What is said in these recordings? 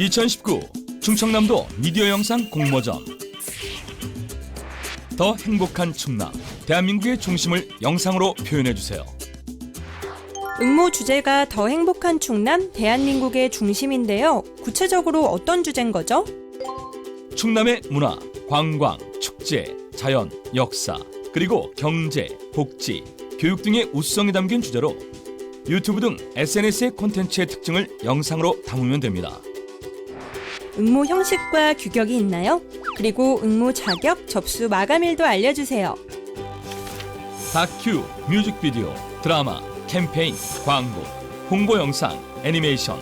2019 충청남도 미디어 영상 공모전 더 행복한 충남 대한민국의 중심을 영상으로 표현해 주세요. 응모 주제가 더 행복한 충남 대한민국의 중심인데요. 구체적으로 어떤 주제인 거죠? 충남의 문화, 관광, 축제, 자연, 역사, 그리고 경제, 복지, 교육 등의 우수성이 담긴 주제로 유튜브 등 SNS의 콘텐츠의 특징을 영상으로 담으면 됩니다. 응모 형식과 규격이 있나요? 그리고 응모 자격, 접수 마감일도 알려주세요. 다큐, 뮤직비디오, 드라마, 캠페인, 광고, 홍보 영상, 애니메이션,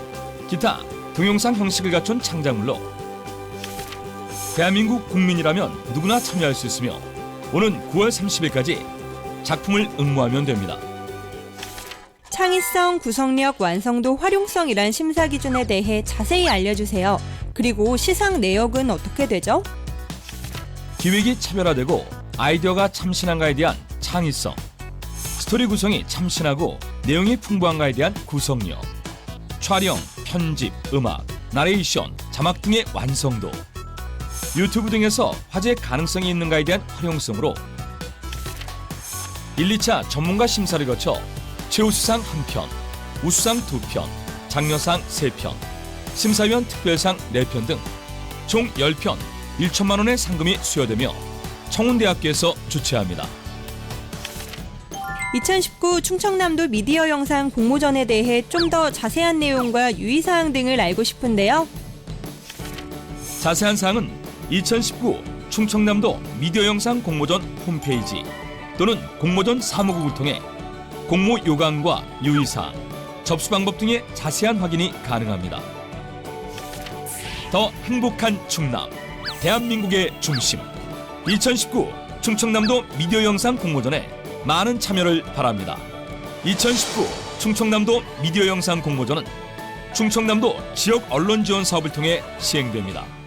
기타 동영상 형식을 갖춘 창작물로 대한민국 국민이라면 누구나 참여할 수 있으며 오는 9월 30일까지 작품을 응모하면 됩니다. 창의성, 구성력, 완성도, 활용성이란 심사 기준에 대해 자세히 알려주세요. 그리고 시상 내역은 어떻게 되죠? 기획이 차별화되고 아이디어가 참신한가에 대한 창의성, 스토리 구성이 참신하고 내용이 풍부한가에 대한 구성력, 촬영, 편집, 음악, 나레이션, 자막 등의 완성도, 유튜브 등에서 화제 가능성이 있는가에 대한 활용성으로 1, 2차 전문가 심사를 거쳐 최우수상 1편, 우수상 2편, 장려상 3편, 심사위원 특별상 4편 등 총 10편 1천만 원의 상금이 수여되며 청운대학교에서 주최합니다. 2019 충청남도 미디어 영상 공모전에 대해 좀 더 자세한 내용과 유의사항 등을 알고 싶은데요. 자세한 사항은 2019 충청남도 미디어 영상 공모전 홈페이지 또는 공모전 사무국을 통해 공모 요강과 유의사항, 접수 방법 등의 자세한 확인이 가능합니다. 더 행복한 충남, 대한민국의 중심. 2019 충청남도 미디어 영상 공모전에 많은 참여를 바랍니다. 2019 충청남도 미디어 영상 공모전은 충청남도 지역 언론 지원 사업을 통해 시행됩니다.